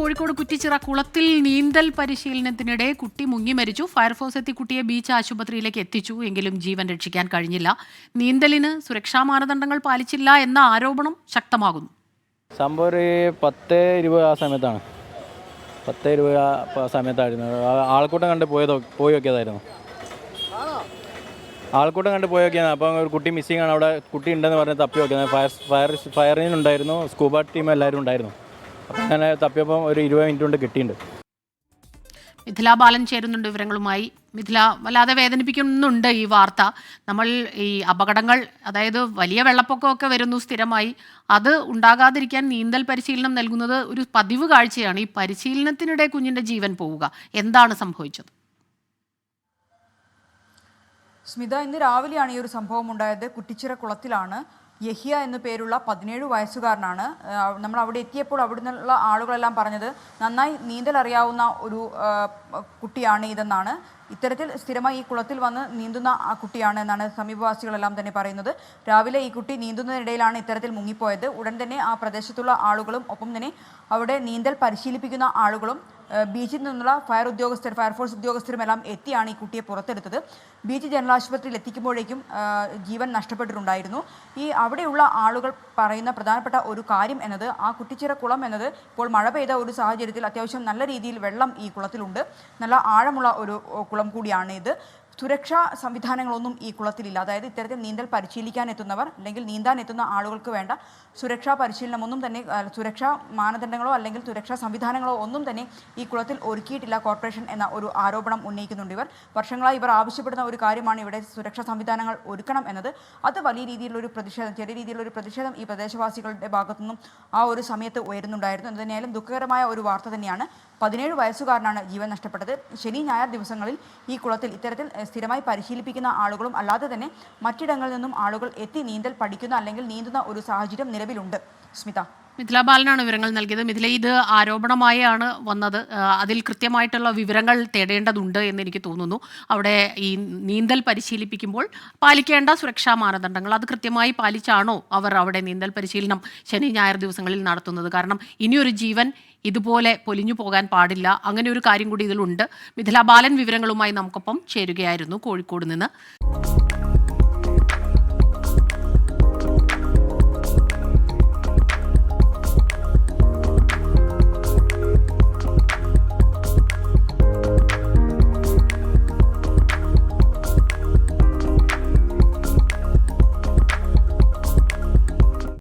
കോഴിക്കോട് കുറ്റിച്ചിറ കുളത്തിൽ നീന്തൽ പരിശീലനത്തിനിടെ കുട്ടി മുങ്ങി മരിച്ചു. ഫയർഫോഴ്സ് എത്തി കുട്ടിയെ ബീച്ച് ആശുപത്രിയിലേക്ക് എത്തിച്ചു. എങ്കിലും ജീവൻ രക്ഷിക്കാൻ കഴിഞ്ഞില്ല. നീന്തലിന് സുരക്ഷാ മാനദണ്ഡങ്ങൾ പാലിച്ചില്ല എന്ന ആരോപണം ശക്തമാകുന്നു. സംഭവം പത്ത് ഇരുപത് ആ സമയത്താണ്. പത്ത് ഇരുപത് ആ സമയത്തായിരുന്നു. ആൾക്കൂട്ടം കണ്ട് പോയതോ പോയി നോക്കിയതായിരുന്നു. ആൾക്കൂട്ടം കണ്ട് പോയി നോക്കിയതാണ് അപ്പം ഒരു കുട്ടി മിസ്സിംഗ് ആണ്. അവിടെ കുട്ടി ഉണ്ടെന്ന് പറഞ്ഞ് തപ്പി നോക്കിയത്. ഫയർ ഫയർ ഫയറിനുണ്ടായിരുന്നു. സ്കൂബ ടീം എല്ലാവരും ഉണ്ടായിരുന്നു. അപ്പം അങ്ങനെ തപ്പിയപ്പം ഒരു ഇരുപത് മിനിറ്റ് കൊണ്ട് കിട്ടിയിട്ടുണ്ട്. മിഥില ബാലൻ ചേരുന്നുണ്ട് വിവരങ്ങളുമായി. മിഥില വല്ലാതെ വേദനിപ്പിക്കുന്നുണ്ട് ഈ വാർത്ത. നമ്മൾ ഈ അപകടങ്ങൾ അതായത് വലിയ വെള്ളപ്പൊക്കമൊക്കെ വരുന്നു സ്ഥിരമായി. അത് ഉണ്ടാകാതിരിക്കാൻ നീന്തൽ പരിശീലനം നൽകുന്നത് ഒരു പതിവ് കാഴ്ചയാണ്. ഈ പരിശീലനത്തിനിടെ കുഞ്ഞിന്റെ ജീവൻ പോവുക. എന്താണ് സംഭവിച്ചത്? സ്മിത ഇന്ന് രാവിലെയാണ് ഈ ഒരു സംഭവം ഉണ്ടായത്. കുട്ടിച്ചിറ കുളത്തിലാണ് യഹിയ എന്നു പേരുള്ള പതിനേഴ് വയസ്സുകാരനാണ്. നമ്മൾ അവിടെ എത്തിയപ്പോൾ അവിടെ നിന്നുള്ള ആളുകളെല്ലാം പറഞ്ഞത് നന്നായി നീന്തൽ അറിയാവുന്ന ഒരു കുട്ടിയാണ് ഇതെന്നാണ്. ഇത്തരത്തിൽ സ്ഥിരമായി ഈ കുളത്തിൽ വന്ന് നീന്തുന്ന ആ കുട്ടിയാണ് എന്നാണ് സമീപവാസികളെല്ലാം തന്നെ പറയുന്നത്. രാവിലെ ഈ കുട്ടി നീന്തുന്നതിനിടയിലാണ് ഇത്തരത്തിൽ മുങ്ങിപ്പോയത്. ഉടൻ തന്നെ ആ പ്രദേശത്തുള്ള ആളുകളും ഒപ്പം തന്നെ അവിടെ നീന്തൽ പരിശീലിപ്പിക്കുന്ന ആളുകളും ബീച്ചിൽ നിന്നുള്ള ഫയർ ഉദ്യോഗസ്ഥർ ഫയർഫോഴ്സ് ഉദ്യോഗസ്ഥരും എല്ലാം എത്തിയാണ് ഈ കുട്ടിയെ പുറത്തെടുത്തത്. ബീച്ച് ജനറൽ ആശുപത്രിയിൽ എത്തിക്കുമ്പോഴേക്കും ജീവൻ നഷ്ടപ്പെട്ടിട്ടുണ്ടായിരുന്നു. ഈ അവിടെയുള്ള ആളുകൾ പറയുന്ന പ്രധാനപ്പെട്ട ഒരു കാര്യം എന്നത് ആ കുട്ടിച്ചിറ കുളം എന്നത് ഇപ്പോൾ മഴ പെയ്ത ഒരു സാഹചര്യത്തിൽ അത്യാവശ്യം നല്ല രീതിയിൽ വെള്ളം ഈ കുളത്തിലുണ്ട്. നല്ല ആഴമുള്ള ഒരു കുളം കൂടിയാണ് ഇത്. സുരക്ഷാ സംവിധാനങ്ങളൊന്നും ഈ കുളത്തിലില്ല. അതായത് ഇത്തരത്തിൽ നീന്തൽ പരിശീലിക്കാൻ എത്തുന്നവർ അല്ലെങ്കിൽ നീന്താൻ എത്തുന്ന ആളുകൾക്ക് വേണ്ട സുരക്ഷാ പരിശീലനമൊന്നും തന്നെ സുരക്ഷാ മാനദണ്ഡങ്ങളോ അല്ലെങ്കിൽ സുരക്ഷാ സംവിധാനങ്ങളോ ഒന്നും തന്നെ ഈ കുളത്തിൽ ഒരുക്കിയിട്ടില്ല കോർപ്പറേഷൻ എന്ന ഒരു ആരോപണം ഉന്നയിക്കുന്നുണ്ട് ഇവർ. വർഷങ്ങളായി ഇവർ ആവശ്യപ്പെടുന്ന ഒരു കാര്യമാണ് ഇവിടെ സുരക്ഷാ സംവിധാനങ്ങൾ ഒരുക്കണം എന്നത്. അത് വലിയ രീതിയിലുള്ള ഒരു പ്രതിഷേധം ചെറിയ രീതിയിലുള്ള ഒരു പ്രതിഷേധം ഈ പ്രദേശവാസികളുടെ ഭാഗത്തുനിന്നും ആ ഒരു സമയത്ത് ഉയരുന്നുണ്ടായിരുന്നു. എന്തുതന്നെയായാലും ദുഃഖകരമായ ഒരു വാർത്ത തന്നെയാണ്. പതിനേഴ് വയസ്സുകാരനാണ് ജീവൻ നഷ്ടപ്പെട്ടത്. ശനി ഞായർ ദിവസങ്ങളിൽ ഈ കുളത്തിൽ ഇത്തരത്തിൽ സ്ഥിരമായി പരിശീലിപ്പിക്കുന്ന ആളുകളും അല്ലാതെ തന്നെ മറ്റിടങ്ങളിൽ നിന്നും ആളുകൾ എത്തി നീന്തൽ പഠിക്കുന്ന അല്ലെങ്കിൽ നീന്തുന്ന ഒരു സാഹചര്യം നിലവിലുണ്ട്. സ്മിത. മിഥില ബാലനാണ് വിവരങ്ങൾ നൽകിയത്. മിഥില ഇത് ആരോപണമായാണ് വന്നത്. അതിൽ കൃത്യമായിട്ടുള്ള വിവരങ്ങൾ തേടേണ്ടതുണ്ട് എന്ന് എനിക്ക് തോന്നുന്നു. അവിടെ ഈ നീന്തൽ പരിശീലിപ്പിക്കുമ്പോൾ പാലിക്കേണ്ട സുരക്ഷാ മാനദണ്ഡങ്ങൾ അത് കൃത്യമായി പാലിച്ചാണോ അവർ അവിടെ നീന്തൽ പരിശീലനം ശനി ഞായർ ദിവസങ്ങളിൽ നടത്തുന്നത്? കാരണം ഇനിയൊരു ജീവൻ ഇതുപോലെ പൊലിഞ്ഞു പോകാൻ പാടില്ല. അങ്ങനെ ഒരു കാര്യം കൂടി ഇതിലുണ്ട്. മിഥില ബാലൻ വിവരങ്ങളുമായി നമുക്കൊപ്പം ചേരുകയായിരുന്നു കോഴിക്കോട് നിന്ന്.